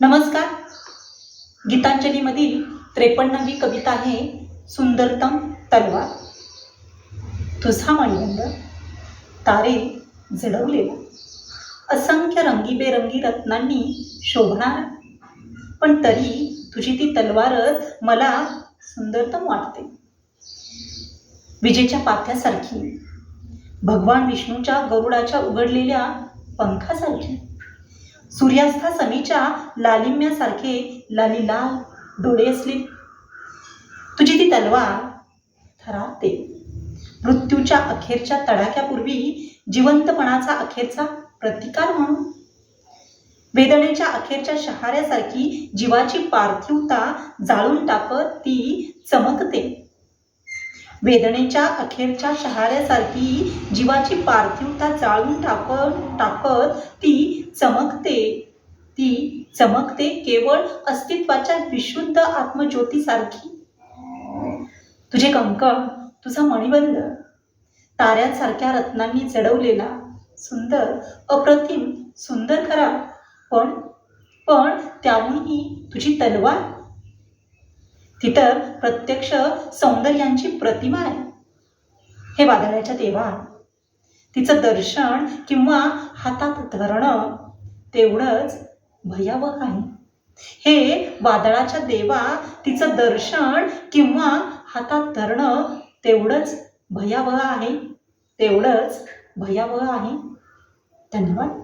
नमस्कार. गीतांजलीमधील त्रेपन्नावी कविता आहे सुंदरतम तलवार. तुझा मणिबंध तारे जडवलेला. असंख्य रंगीबेरंगी रत्नांनी शोभणार. पण तरी तुझी ती तलवारच मला सुंदरतम वाटते. विजेच्या पाथ्यासारखी भगवान विष्णूच्या गरुडाच्या उघडलेल्या पंखासारखी. सूर्यास्ता समीच्या लालिम्यासारखे लालीलाल डोळे असले. तुझी ती तलवार थरारते. मृत्यूच्या अखेरच्या तडाख्यापूर्वी जिवंतपणाचा अखेरचा प्रतिकार म्हणून. वेदनेच्या अखेरच्या शहाऱ्यासारखी जीवाची पार्थिवता जाळून टाकत ती चमकते. वेदनेच्या अखेरच्या शहाऱ्यासारखी जीवाची पार्थिवता जाळून टाकत टाकत ती चमकते. ती चमकते केवळ अस्तित्वाच्या विशुद्ध आत्मज्योतीसारखी. तुझे कंकण तुझा मणिबंध ताऱ्यांसारख्या रत्नांनी जडवलेला सुंदर अप्रतिम सुंदर खरा पण पण त्याहूनही तुझी तलवार ती तर प्रत्यक्ष सौंदर्यांची प्रतिमा आहे. हे वादळाच्या देवा तिचं दर्शन किंवा हातात धरणं तेवढंच भयावह आहे. हे वादळाच्या देवा तिचं दर्शन किंवा हातात धरणं तेवढंच भयावह आहे. तेवढंच भयावह आहे. धन्यवाद.